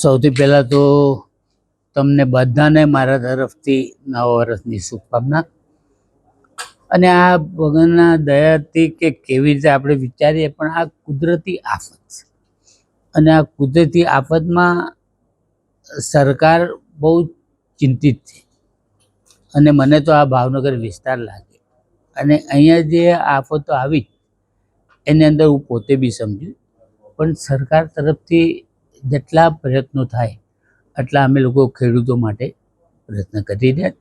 સૌથી પહેલાં તો તમને બધાને મારા તરફથી નવા વર્ષની શુભકામના. અને આ ભગવાનના દયાથી કે કેવી રીતે આપણે વિચારીએ, પણ આ કુદરતી આફત. છે અને આ કુદરતી આફતમાં સરકાર બહુ ચિંતિત છે. અને મને તો આ ભાવનગર વિસ્તાર લાગે. અને અહીંયા જે આફતો આવી, એની અંદર હું પોતે બી સમજું. પણ સરકાર તરફથી જેટલા પ્રયત્નો થાય એટલા અમે લોકો ખેડૂતો માટે પ્રયત્ન કરી રહ્યા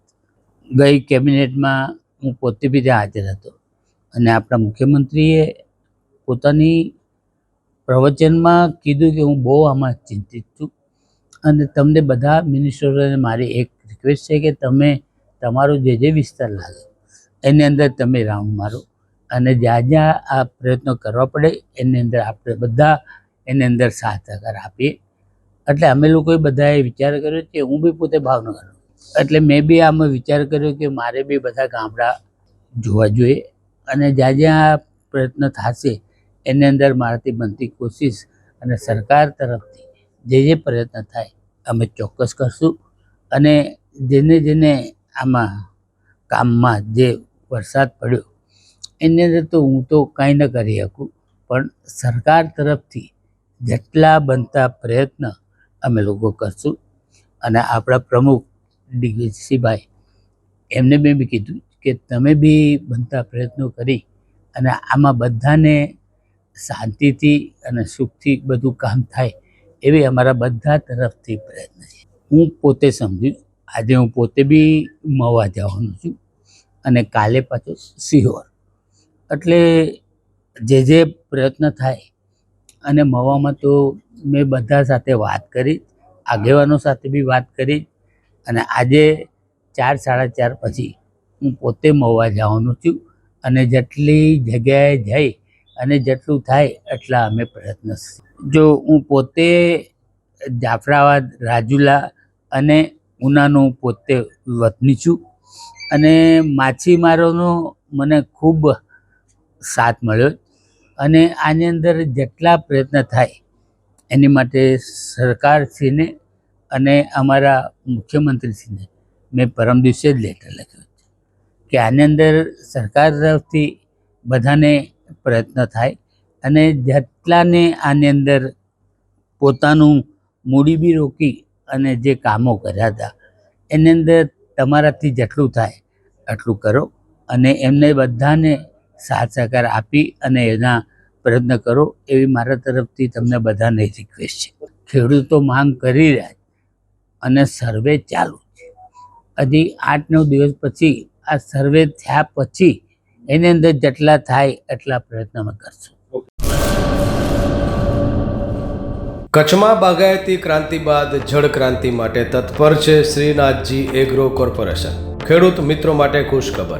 ગઈ કેબિનેટમાં હું પોતે બી ત્યાં હાજર હતો અને આપણા મુખ્યમંત્રીએ પોતાની પ્રવચનમાં કીધું કે હું બહુ આમાં ચિંતિત છું. અને તમને બધા મિનિસ્ટરોને મારી એક રિક્વેસ્ટ છે કે તમે તમારો જે જે વિસ્તાર લાગે, એની અંદર તમે રાઉન્ડ મારો. અને જ્યાં જ્યાં આ પ્રયત્નો કરવા પડે, એની અંદર આપણે બધા એની અંદર સાથ સહકાર આપીએ. એટલે અમે લોકોએ બધાએ વિચાર કર્યો કે હું બી પોતે ભાવનગર એટલે મેં બી આમાં વિચાર કર્યો કે મારે બી બધા ગામડા જોવા જોઈએ. અને જ્યાં જ્યાં પ્રયત્ન થશે, એની અંદર મારાથી બનતી કોશિશ અને સરકાર તરફથી જે જે પ્રયત્ન થાય, અમે ચોક્કસ કરશું. અને જેને જેને આમાં કામમાં જે વરસાદ પડ્યો, એની અંદર તો હું તો કાંઈ ન કરી શકું. પણ સરકાર તરફથી જેટલા બનતા પ્રયત્ન અમે લોકો કરશું. અને આપણા પ્રમુખ ડીસીભાઈ એમને મેં બી કીધું કે તમે બી બનતા પ્રયત્નો કરી અને આમાં બધાને શાંતિથી અને સુખથી બધું કામ થાય એવી અમારા બધા તરફથી પ્રયત્ન છે. હું પોતે સમજુ, આજે હું પોતે બી મવા જવાનું છું અને કાલે પાછો સિહોર. એટલે જે જે પ્રયત્ન થાય અને મવામાં તો મેં બધા સાથે વાત કરી, આગેવાનો સાથે બી વાત કરી અને આજે ચાર, સાડા ચાર પછી હું પોતે મવા જવાનું છું અને જેટલી જગ્યાએ જઈ અને જેટલું થાય એટલા અમે પ્રયત્ન જો હું પોતે જાફરાબાદ, રાજુલા અને ઉનાનું પોતે વતની છું અને માછીમારોનો મને ખૂબ સાથ મળ્યો અને આની અંદર જેટલા પ્રયત્ન થાય, એની માટે સરકારશ્રીને અને અમારા મુખ્યમંત્રીશ્રીને મેં પરમ દિવસે જ લેટર લખ્યો છે કે આની અંદર સરકાર તરફથી બધાને પ્રયત્ન થાય અને જેટલાને આની અંદર પોતાનું મૂડી બી રોકી અને જે કામો કર્યા હતા, એની અંદર તમારાથી જેટલું થાય એટલું કરો અને એમને બધાને સાથ સહકાર આપી અને એના પ્રયત્ન કરો એવી મારા તરફથી તમને બધાને રિક્વેસ્ટ છે. ખેડૂતો માંગ કરી રહ્યા અને સર્વે ચાલુ છે. હજી આઠ નવ દિવસ પછી આ સર્વે થયા પછી એની અંદર જેટલા થાય એટલા પ્રયત્ન અમે કરશું. કચ્છમાં બાગાયતી ક્રાંતિ બાદ જળ ક્રાંતિ માટે તત્પર છે શ્રીનાથજી એગ્રો કોર્પોરેશન. ખેડૂત મિત્રો માટે ખુશખબર.